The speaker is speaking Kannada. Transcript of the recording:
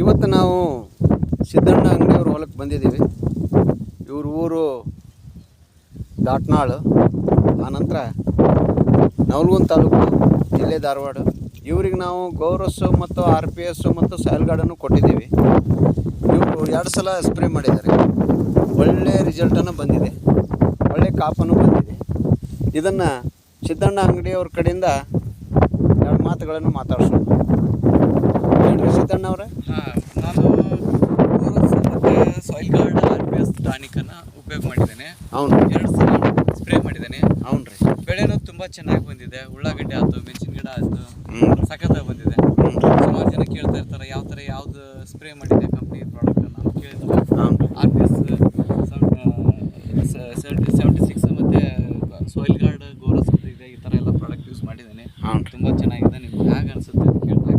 ಇವತ್ತು ನಾವು ಸಿದ್ದಣ್ಣ ಅಂಗಡಿಯವ್ರ ಹೊಲಕ್ಕೆ ಬಂದಿದ್ದೀವಿ. ಇವ್ರ ಊರು ದಾಟ್ನಾಳು. ಆನಂತರ ನವಲ್ಗುನ್ ತಾಲೂಕು ಜಿಲ್ಲೆ ಧಾರವಾಡ. ಇವ್ರಿಗೆ ನಾವು ಗೌರಸ್ಸು ಮತ್ತು ಆರ್ ಪಿ ಎಸ್ಸು ಮತ್ತು ಸಾಯಲ್ ಗಾರ್ಡನ್ನು ಕೊಟ್ಟಿದ್ದೀವಿ. ಇವರು ಎರಡು ಸಲ ಸ್ಪ್ರೇ ಮಾಡಿದ್ದಾರೆ. ಒಳ್ಳೆ ರಿಸಲ್ಟನ್ನು ಬಂದಿದೆ. ಒಳ್ಳೆ ಕಾಪನ್ನು ಬಂದಿದೆ. ಇದನ್ನು ಸಿದ್ದಣ್ಣ ಅಂಗಡಿಯವ್ರ ಕಡೆಯಿಂದ ಎರಡು ಮಾತುಗಳನ್ನು ಮಾತಾಡ್ಸೋಣ. ಟಾನಿಕ್ ಉಪಯೋಗ ಮಾಡಿದ್ದೇನೆ. ಅವ್ನು ಎರಡು ಸಲ ಸ್ಪ್ರೇ ಮಾಡಿದ್ದೇನೆ. ಅವ್ನು ರೀ ಬೆಳೆನೂ ತುಂಬಾ ಚೆನ್ನಾಗಿ ಬಂದಿದೆ. ಉಳ್ಳಾಗಡ್ಡೆ ಆಯ್ತು ಮೆಣಸಿನ ಗಿಡ ಆಯ್ತು ಸಖತ್ತಾಗಿ ಬಂದಿದೆ. ಸುಮಾರು ಜನ ಕೇಳ್ತಾ ಇರ್ತಾರೆ ಯಾವ ತರ ಯಾವ್ದು ಸ್ಪ್ರೇ ಮಾಡಿದೆ ಕಂಪ್ನಿ ಪ್ರಾಡಕ್ಟ್ ನಾನು ಕೇಳಿದ್ರೆ. ಆರ್ ಪಿ ಸೆವೆಂಟಿ ಸಿಕ್ಸ್ ಮತ್ತೆ ಸೋಯಿಲ್ ಗಾರ್ಡ್ ಗೋರಸ್ ಇದೆ. ಈ ತರ ಎಲ್ಲ ಪ್ರಾಡಕ್ಟ್ ಯೂಸ್ ಮಾಡಿದ್ದೇನೆ. ತುಂಬಾ ಚೆನ್ನಾಗಿದೆ. ನಿಮ್ಗೆ ಹೇಗೆ ಅನ್ಸುತ್ತೆ ಅಂತ ಕೇಳ್ತಾ